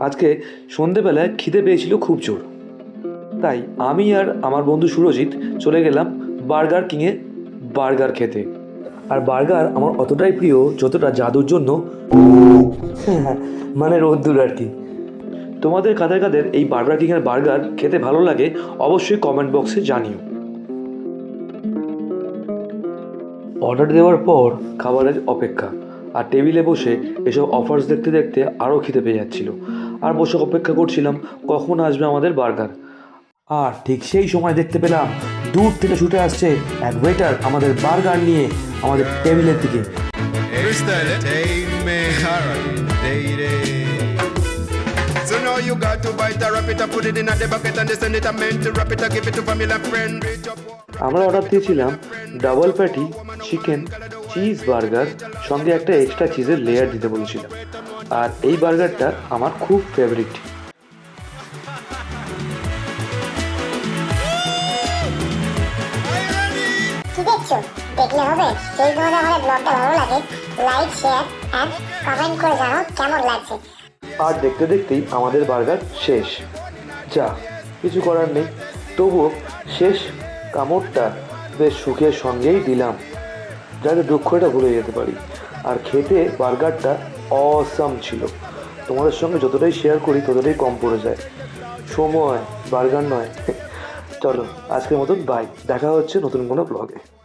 আজকে সন্ধেবেলায় খিদে পেয়েছিল খুব জোর। তাই আমি আর আমার বন্ধু সুরজিৎ চলে গেলাম বার্গার কিংয়ে বার্গার খেতে। আর বার্গার আমার অতটাই প্রিয় যতটা জাদুর জন্য। মানে রোদ্দুর আর কি। তোমাদের কাদের কাদের এই বার্গার কিংয়ের বার্গার খেতে ভালো লাগে অবশ্যই কমেন্ট বক্সে জানিও। অর্ডার দেওয়ার পর খাবারের অপেক্ষা। আর টেবিলে বসে এসব অফার্স দেখতে দেখতে আরও খিদে পেয়ে যাচ্ছিল। আর বসে অপেক্ষা করছিলাম কখন আসবে আমাদের বার্গার? আর ঠিক সেই সময় দেখতে পেলাম দূর থেকে ছুটে আসছে এক ওয়েটার আমাদের বার্গার নিয়ে আমাদের টেবিলের দিকে। আমরা অর্ডার দিয়েছিলাম double patty chicken cheese burger সঙ্গে একটা এক্সট্রা চিজের লেয়ার দিতে বলেছিলাম। আর এই বার্গারটা আমার খুব ফেভারিট কি দেখছ। দেখলে হবে। তোমাদের আমাদের ব্লগটা ভালো লাগে। লাইক শেয়ার অ্যান্ড কমেন্ট করে জানাও কেমন লাগছে। আর দেখতে দেখতেই আমাদের বার্গার শেষ। যা কিছু করার নেই। তবুও শেষ কামড়টা বেশ সুখের সঙ্গেই দিলাম। যাতে দুঃখটা ভুলে যেতে পারি। আর খেতে বার্গারটা অসাম ছিল। তোমাদের সঙ্গে যতটাই শেয়ার করি, ততটাই কম পড়ে যায়। সময় বার্গার নয়। চলো, আজকের মতন বাই দেখা হচ্ছে নতুন কোনো ব্লগে